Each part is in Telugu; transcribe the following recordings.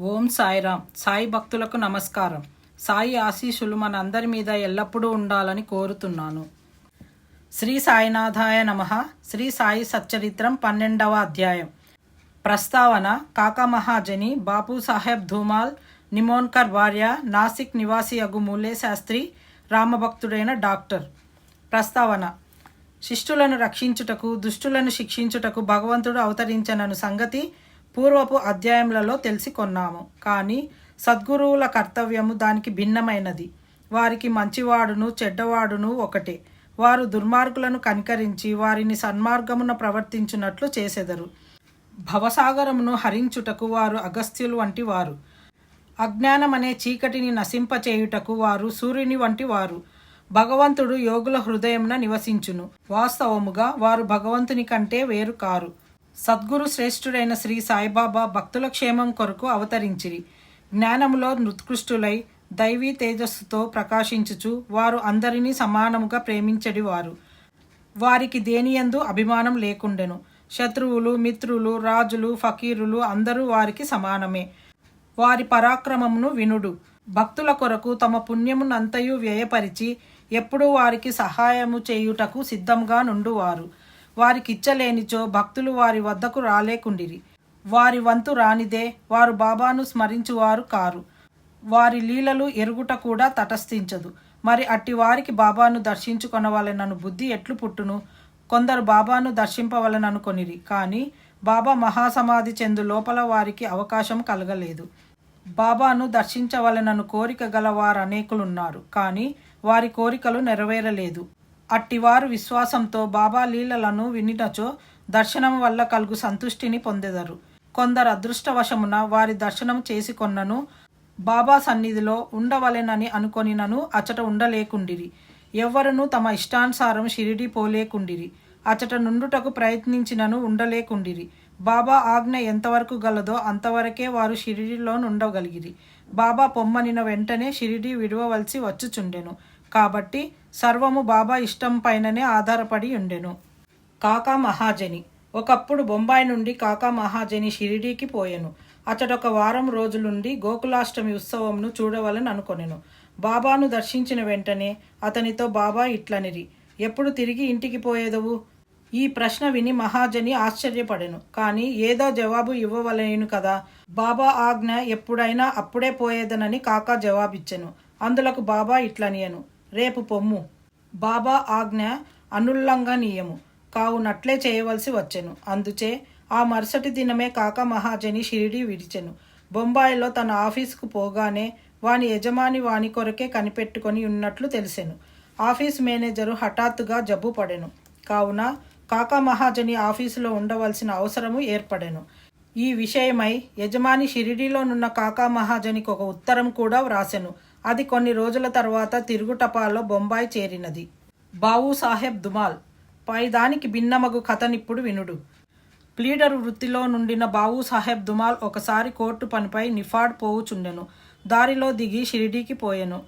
ఓం సాయిరామ్. సాయి భక్తులకు నమస్కారం. సాయి ఆశీస్సులు మన అందరి మీద ఎల్లప్పుడూ ఉండాలని కోరుతున్నాను. శ్రీ సాయినాథాయ నమ. శ్రీ సాయి సచ్చరిత్రం పన్నెండవ అధ్యాయం. ప్రస్తావన కాకా మహాజని బాపు సాహెబ్ ధూమాల్ నిమోన్కర్ భార్య నాసిక్ నివాసి అగు మూలే శాస్త్రి రామభక్తుడైన డాక్టర్. ప్రస్తావన. శిష్టులను రక్షించుటకు దుష్టులను శిక్షించుటకు భగవంతుడు అవతరించనను సంగతి పూర్వపు అధ్యాయములలో తెలిసి కొన్నాము. కానీ సద్గురువుల కర్తవ్యము దానికి భిన్నమైనది. వారికి మంచివాడును చెడ్డవాడును ఒకటే. వారు దుర్మార్గులను కనికరించి వారిని సన్మార్గమున ప్రవర్తించున్నట్లు చేసెదరు. భవసాగరమును హరించుటకు వారు అగస్త్యులు వంటి వారు అజ్ఞానమనే చీకటిని నశింపచేయుటకు వారు సూర్యుని వంటి వారు భగవంతుడు యోగుల హృదయమున నివసించును. వాస్తవముగా వారు భగవంతుని కంటే వేరు కారు. సద్గురు శ్రేష్ఠుడైన శ్రీ సాయిబాబా భక్తుల క్షేమం కొరకు అవతరించిరి. జ్ఞానములో నృత్కృష్టులై దైవీ తేజస్సుతో ప్రకాశించుచు వారు అందరినీ సమానముగా ప్రేమించడి వారు. వారికి దేనియందు అభిమానం లేకుండెను. శత్రువులు మిత్రులు రాజులు ఫకీరులు అందరూ వారికి సమానమే. వారి పరాక్రమమును వినుడు. భక్తుల కొరకు తమ పుణ్యమునంతయు వ్యయపరిచి ఎప్పుడూ వారికి సహాయము చేయుటకు సిద్ధంగా నుండువారు. వారికిచ్చలేనిచో భక్తులు వారి వద్దకు రాలేకుండిరి. వారి వంతు రానిదే వారు బాబాను స్మరించువారు కారు. వారి లీలలు ఎరుగుట కూడా తటస్థించదు. మరి అట్టి వారికి బాబాను దర్శించుకొనవలెనను బుద్ధి ఎట్లు పుట్టును? కొందరు బాబాను దర్శింపవలననుకొనిరి కానీ బాబా మహాసమాధి చెందు లోపల వారికి అవకాశం కలగలేదు. బాబాను దర్శించవలెనను కోరిక గల వారు అనేకులున్నారు కానీ వారి కోరికలు నెరవేరలేదు. అట్టివారు విశ్వాసంతో బాబా లీలలను వినినచో దర్శనం వల్ల కలుగు సంతుష్టిని పొందెదరు. కొందరు అదృష్టవశమున వారి దర్శనం చేసుకొన్నను బాబా సన్నిధిలో ఉండవలెనని అనుకొనినను అచట ఉండలేకుండిరి. ఎవ్వరును తమ ఇష్టానుసారం షిరిడి పోలేకుండిరి. అచట నుండుటకు ప్రయత్నించినను ఉండలేకుండిరి. బాబా ఆజ్ఞ ఎంతవరకు గలదో అంతవరకే వారు షిరిడిలో నుండగలిగిరి. బాబా పొమ్మనిన వెంటనే షిరిడి విడవవలసి వచ్చుచుండెను. కాబట్టి సర్వము బాబా ఇష్టం పైననే ఆధారపడి ఉండెను. కాకా మహాజని. ఒకప్పుడు బొంబాయి నుండి కాకా మహాజని షిరిడీకి పోయెను. అతడొక వారం రోజులుండి గోకులాష్టమి ఉత్సవంను చూడవలని అనుకొనెను. బాబాను దర్శించిన వెంటనే అతనితో బాబా ఇట్లనిరి ఎప్పుడు తిరిగి ఇంటికి పోయేదవు? ఈ ప్రశ్న విని మహాజని ఆశ్చర్యపడెను. కానీ ఏదో జవాబు ఇవ్వవలేను కదా. బాబా ఆజ్ఞ ఎప్పుడైనా అప్పుడే పోయేదనని కాకా జవాబిచ్చెను. అందులకు బాబా ఇట్లనియను రేపు పొమ్ము. బాబా ఆజ్ఞ అనుల్లంఘనీయము. కావునట్లే చేయవలసి వచ్చెను. అందుచే ఆ మరుసటి దినమే కాక మహాజని షిరిడి విడిచెను. బొంబాయిలో తన ఆఫీసుకు పోగానే వాని యజమాని వాని కొరకే కనిపెట్టుకొని ఉన్నట్లు తెలిసెను. ఆఫీస్ మేనేజరు హఠాత్తుగా జబ్బు పడెను. కావున కాకా మహాజని ఆఫీసులో ఉండవలసిన అవసరము ఏర్పడెను. ఈ విషయమై యజమాని షిరిడీలోనున్న కాకా మహాజనికి ఒక ఉత్తరం కూడా వ్రాసెను. అది కొన్ని రోజుల తర్వాత తిరుగుటపాల్లో బొంబాయి చేరినది. బావు సాహెబ్ దుమాల్ పైదానికి భిన్నమగు కథనిప్పుడు వినుడు. ప్లీడర్ వృత్తిలో నుండిన బావు సాహెబ్ దుమాల్ ఒకసారి కోర్టు పనిపై నిఫాడ్ పోవుచుండెను. దారిలో దిగి షిరిడీకి పోయెను.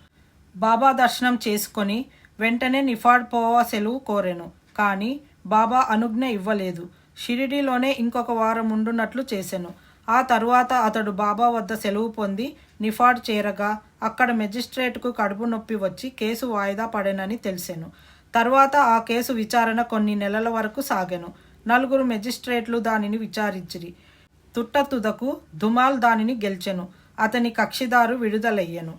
బాబా దర్శనం చేసుకొని వెంటనే నిఫాడ్ పోవా సెలవు కోరెను. కానీ బాబా అనుజ్ఞ ఇవ్వలేదు. షిరిడీలోనే ఇంకొక వారం ఉండునట్లు చేశాను ఆ తరువాత అతడు బాబా వద్ద సెలవు పొంది నిఫాడ్ చేరగా అక్కడ మెజిస్ట్రేట్కు కడుపు నొప్పి వచ్చి కేసు వాయిదా పడేనని తెలిసెను. తర్వాత ఆ కేసు విచారణ కొన్ని నెలల వరకు సాగాను. నలుగురు మెజిస్ట్రేట్లు దానిని విచారించిరి. తుట్టతుదకు దుమాల్ దానిని గెలిచెను. అతని కక్షిదారు విడుదలయ్యెను.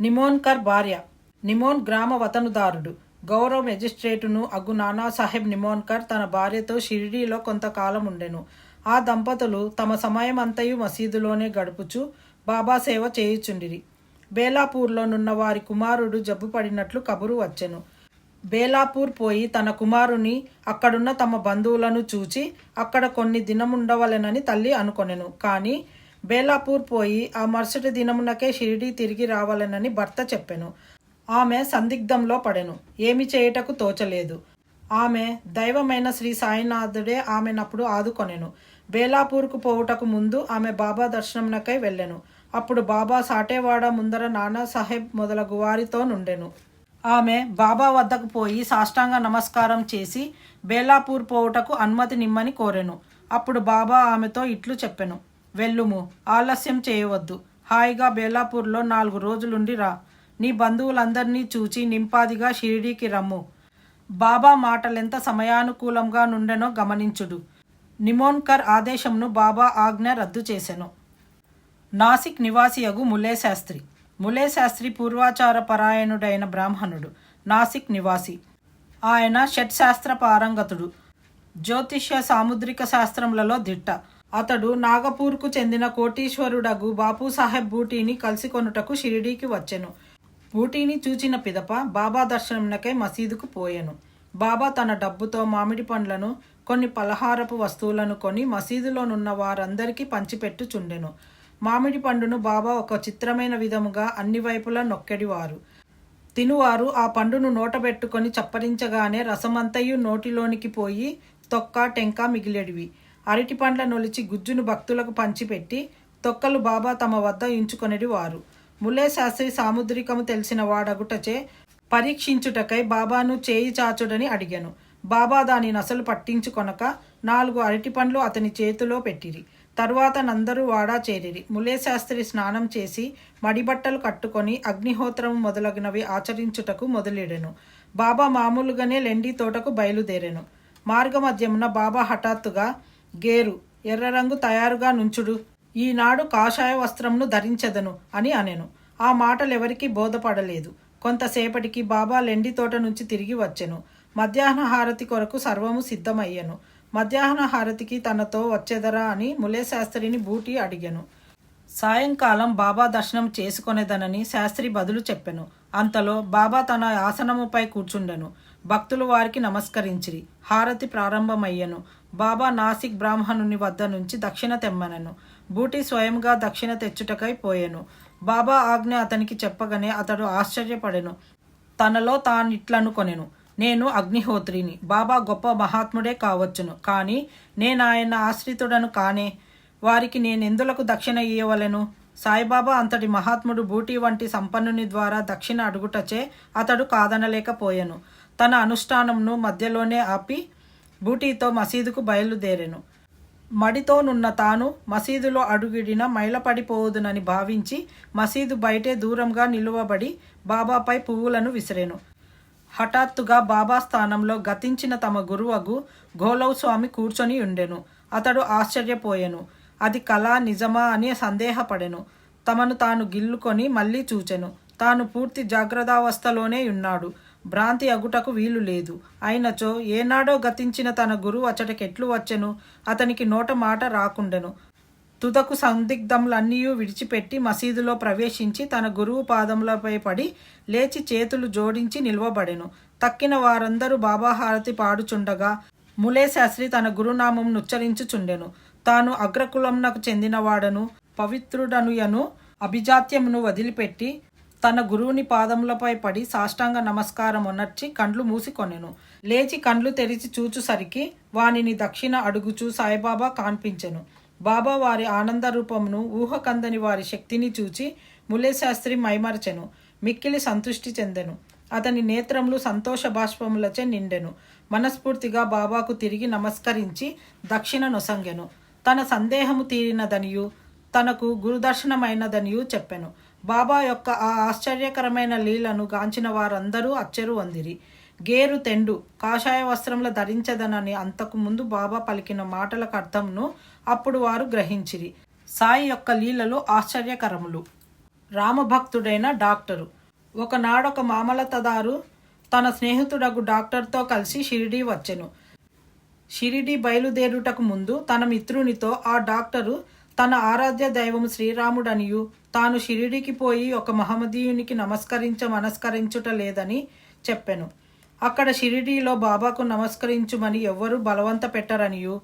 నిమోన్కర్ భార్య. నిమోన్ గ్రామ వతనుదారుడు. గౌరవ మెజిస్ట్రేటును అగ్గు నానాసాహెబ్ నిమోన్కర్ తన భార్యతో షిరిడీలో కొంతకాలం ఉండెను. ఆ దంపతులు తమ సమయం అంతయు మసీదులోనే గడుపుచు బాబా సేవ చేయుచుండిరి. బేలాపూర్లోనున్న వారి కుమారుడు జబ్బుపడినట్లు కబురు వచ్చెను. బేలాపూర్ పోయి తన కుమారుని అక్కడున్న తమ బంధువులను చూచి అక్కడ కొన్ని దినముండవలెనని తల్లి అనుకొనెను. కానీ బేలాపూర్ పోయి ఆ మరుసటి దినమునకే షిరిడీ తిరిగి రావాలనని భర్త చెప్పెను. ఆమె సందిగ్ధంలో పడెను. ఏమి చేయుటకు తోచలేదు. ఆమె దైవమైన శ్రీ సాయినాథుడే ఆమెనప్పుడు ఆదుకొనెను. బేలాపూర్కు పోవుటకు ముందు ఆమె బాబా దర్శనంనకై వెళ్ళెను. అప్పుడు బాబా సాటేవాడ ముందర నానా సాహెబ్ మొదలగు వారితో నుండెను. ఆమె బాబా వద్దకు పోయి సాష్టాంగ నమస్కారం చేసి బేలాపూర్ పోవుటకు అనుమతి నిమ్మని కోరెను. అప్పుడు బాబా ఆమెతో ఇట్లు చెప్పెను. వెళ్ళుము ఆలస్యం చేయవద్దు. హాయిగా బేలాపూర్లో నాలుగు రోజులుండి రా. నీ బంధువులందరినీ చూచి నింపాదిగా షిరిడీకి రమ్ము. బాబా మాటలెంత సమయానుకూలంగా నుండెనో గమనించుడు. నిమోన్కర్ ఆదేశంను బాబా ఆజ్ఞ రద్దు చేసెను. నాసిక్ నివాసియగు ములే శాస్త్రి ములే శాస్త్రి పూర్వాచార పరాయణుడైన బ్రాహ్మణుడు. నాసిక్ నివాసి. ఆయన షట్శాస్త్ర పారంగతుడు జ్యోతిష్య సాముద్రిక శాస్త్రములలో దిట్ట. అతడు నాగపూర్కు చెందిన కోటీశ్వరుడగు బాపు సాహెబ్ బూటీని కలిసి కొనుటకు షిరిడీకి వచ్చెను. బూటీని చూచిన పిదప బాబా దర్శనమునకై మసీదుకు పోయెను. బాబా తన డబ్బుతో మామిడి పండ్లను కొన్ని పలహారపు వస్తువులను కొని మసీదులోనున్న వారందరికీ పంచిపెట్టుచుండెను. మామిడి పండును బాబా ఒక చిత్రమైన విధముగా అన్ని వైపులా నొక్కెడివారు. తినువారు ఆ పండును నోటబెట్టుకొని చప్పరించగానే రసమంతయు నోటిలోనికి పోయి తొక్క టెంక మిగిలేడివి. అరటి పండ్ల నొలిచి గుజ్జును భక్తులకు పంచిపెట్టి తొక్కలు బాబా తమ వద్ద ఉంచుకొనిడి వారు ములే శాస్త్రి సాముద్రికము తెలిసిన వాడగుటచే పరీక్షించుటకై బాబాను చేయి చాచుడని అడిగాను. బాబా దాని నసలు పట్టించుకొనక నాలుగు అరటి పండ్లు అతని చేతిలో పెట్టిరి. తరువాత నందరూ వాడా చేరిరి. ములేశాస్త్రి స్నానం చేసి మడిబట్టలు కట్టుకొని అగ్నిహోత్రం మొదలగునవి ఆచరించుటకు మొదలెడెను. బాబా మామూలుగానే లెండి తోటకు బయలుదేరెను. మార్గమధ్యమున బాబా హఠాత్తుగా గేరు ఎర్ర రంగు తయారుగా నుంచుడు. ఈనాడు కాషాయ వస్త్రంను ధరించదను అని అనెను. ఆ మాటలెవరికీ బోధపడలేదు. కొంతసేపటికి బాబా లెండి తోట నుంచి తిరిగి వచ్చెను. మధ్యాహ్న హారతి కొరకు సర్వము సిద్ధమయ్యెను. మధ్యాహ్న హారతికి తనతో వచ్చేదరా అని ములే శాస్త్రిని బూటి అడిగాను. సాయంకాలం బాబా దర్శనం చేసుకొనేదనని శాస్త్రి బదులు చెప్పెను. అంతలో బాబా తన ఆసనముపై కూర్చుండెను. భక్తులు వారికి నమస్కరించిరి. హారతి ప్రారంభమయ్యెను. బాబా నాసిక్ బ్రాహ్మణుని వద్ద నుంచి దక్షిణ తెమ్మనెను. బూటి స్వయంగా దక్షిణ తెచ్చుటకై పోయెను. బాబా ఆజ్ఞ అతనికి చెప్పగానే అతడు ఆశ్చర్యపడెను. తనలో తానిట్లనుకొనెను. నేను అగ్నిహోత్రిని. బాబా గొప్ప మహాత్ముడే కావచ్చును. కానీ నేను ఆయన ఆశ్రితుడను కానే వారికి నేను ఎందులకు దక్షిణ ఇయ్యవలెను? సాయిబాబా అంతటి మహాత్ముడు బూటీ వంటి సంపన్నుని ద్వారా దక్షిణ అడుగుటచే అతడు కాదనలేకపోయెను. తన అనుష్ఠానంను మధ్యలోనే ఆపి బూటీతో మసీదుకు బయలుదేరెను. మడితోనున్న తాను మసీదులో అడుగిడిన మైలపడిపోవుదునని భావించి మసీదు బయటే దూరంగా నిలువబడి బాబాపై పువ్వులను విసిరెను. హఠాత్తుగా బాబా స్థానంలో గతించిన తమ గురువగు గోలవ్ స్వామి కూర్చొని ఉండెను. అతడు ఆశ్చర్యపోయెను. అది కళ నిజమా అని సందేహపడెను. తమను తాను గిల్లుకొని మళ్ళీ చూచెను. తాను పూర్తి జాగ్రత్తావస్థలోనే ఉన్నాడు. భ్రాంతి అగుటకు వీలు లేదు. అయినచో ఏనాడో గతించిన తన గురువు అచటకెట్లు వచ్చెను. అతనికి నోట మాట రాకుండెను. తుదకు సందిగ్ధములన్నీ విడిచిపెట్టి మసీదులో ప్రవేశించి తన గురువు పాదములపై పడి లేచి చేతులు జోడించి నిల్వబడెను. తక్కిన వారందరూ బాబా హారతి పాడుచుండగా ములే శాస్త్రి తన గురునామం నుచ్చరించుచుండెను తాను అగ్రకులంనకు చెందినవాడను పవిత్రుడనుయను అభిజాత్యమును వదిలిపెట్టి తన గురువుని పాదములపై పడి సాష్టాంగ నమస్కారం అనర్చి కండ్లు మూసికొనెను. లేచి కండ్లు తెరిచి చూచుసరికి వానిని దక్షిణ అడుగుచూ సాయిబాబా కాన్పించెను. బాబా వారి ఆనంద రూపమును ఊహకందని వారి శక్తిని చూచి ములేశాస్త్రి మైమరచెను. మిక్కిలి సంతృష్టి చెందెను. అతని నేత్రములు సంతోష బాష్పములచే నిండెను. మనస్ఫూర్తిగా బాబాకు తిరిగి నమస్కరించి దక్షిణ నొసంగెను. తన సందేహము తీరినదనియు తనకు గురుదర్శనమైనదనియు చెప్పెను. బాబా యొక్క ఆ ఆశ్చర్యకరమైన లీలను గాంచిన వారందరూ అచ్చెరు వందిరి. గేరు తెండు కాషాయ వస్త్రముల ధరించదనని అంతకు ముందు బాబా పలికిన మాటలకు అర్థంను అప్పుడు వారు గ్రహించిరి. సాయి యొక్క లీలలు ఆశ్చర్యకరములు. రామభక్తుడైన డాక్టరు. ఒకనాడొక మామలతదారు తన స్నేహితుడకు డాక్టర్తో కలిసి షిరిడీ వచ్చెను. షిరిడి బయలుదేరుటకు ముందు తన మిత్రునితో ఆ డాక్టరు తన ఆరాధ్య దైవం శ్రీరాముడనియు తాను షిరిడీకి పోయి ఒక మహమ్మదీయునికి నమస్కరించ మనస్కరించుట లేదని చెప్పెను. అక్కడ షిరిడీలో బాబాకు నమస్కరించుమని ఎవ్వరూ బలవంత పెట్టరనియు.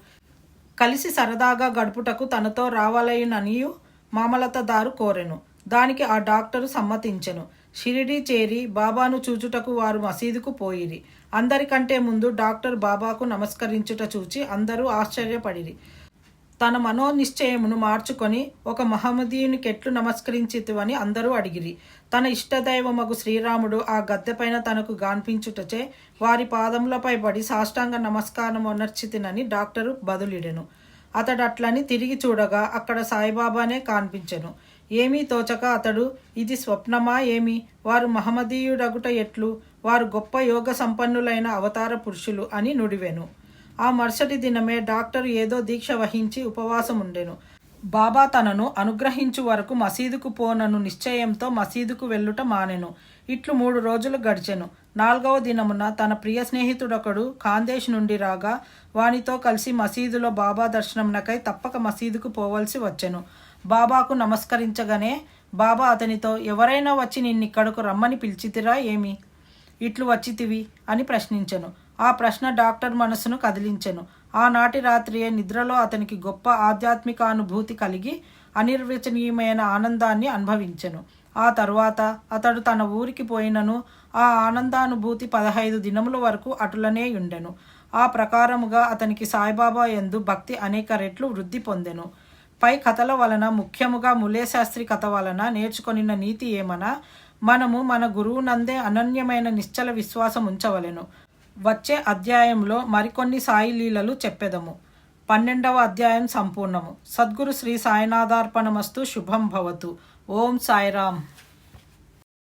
కలిసి సరదాగా గడుపుటకు తనతో రావాలయుననియు మామలతదారు కోరెను. దానికి ఆ డాక్టరు సమ్మతించెను. షిరిడీ చేరి బాబాను చూచుటకు వారు మసీదుకు పోయిరి. అందరికంటే ముందు డాక్టర్ బాబాకు నమస్కరించుట చూచి అందరూ ఆశ్చర్యపడిరి. తన మనోనిశ్చయమును మార్చుకొని ఒక మహమ్మదీయునికి ఎట్లు నమస్కరించితివని అందరూ అడిగిరి. తన ఇష్టదైవమగు శ్రీరాముడు ఆ గద్దెపైన తనకు గాన్పించుటచే వారి పాదములపై పడి సాష్టాంగ నమస్కారం అనర్చితినని డాక్టరు బదులిడెను. అతడు అట్లని తిరిగి చూడగా అక్కడ సాయిబాబానే కాన్పించెను. ఏమీ తోచక అతడు ఇది స్వప్నమా ఏమి? వారు మహమ్మదీయుడగుట ఎట్లు? వారు గొప్ప యోగ సంపన్నులైన అవతార పురుషులు అని నుడివెను. ఆ మరుసటి దినమే డాక్టర్ ఏదో దీక్ష వహించి ఉపవాసం ఉండెను బాబా తనను అనుగ్రహించు వరకు మసీదుకు పోనను నిశ్చయంతో మసీదుకు వెళ్ళుట మానెను. ఇట్లు మూడు రోజులు గడిచెను. నాలుగవ దినమున తన ప్రియ స్నేహితుడొకడు ఖాందేశ్ నుండి రాగా వానితో కలిసి మసీదులో బాబా దర్శనంనకై తప్పక మసీదుకు పోవలసి వచ్చెను. బాబాకు నమస్కరించగానే బాబా అతనితో ఎవరైనా వచ్చి నిన్నిక్కడకు రమ్మని పిలిచితిరా ఏమి? ఇట్లు వచ్చితివి? అని ప్రశ్నించెను. ఆ ప్రశ్న డాక్టర్ మనసును కదిలించెను. ఆనాటి రాత్రియే నిద్రలో అతనికి గొప్ప ఆధ్యాత్మిక అనుభూతి కలిగి అనిర్వచనీయమైన ఆనందాన్ని అనుభవించెను. ఆ తరువాత అతడు తన ఊరికి పోయినను ఆ ఆనందానుభూతి పదహైదు దినముల వరకు అటులనే ఉండెను ఆ ప్రకారముగా అతనికి సాయిబాబా యందు భక్తి అనేక రెట్లు వృద్ధి పొందెను. పై కథల వలన ముఖ్యముగా ములేశాస్త్రి కథ వలన నేర్చుకొనిన నీతి ఏమన? మనము మన గురువునందే అనన్యమైన నిశ్చల విశ్వాసం ఉంచవలెను వచ్చే అధ్యాయంలో మరికొన్ని సాయి లీలలు చెప్పెదము. పన్నెండవ అధ్యాయం సంపూర్ణము. సద్గురు శ్రీ సాయినాథార్పణమస్తు శుభం భవతు. ఓం సాయిరామ్.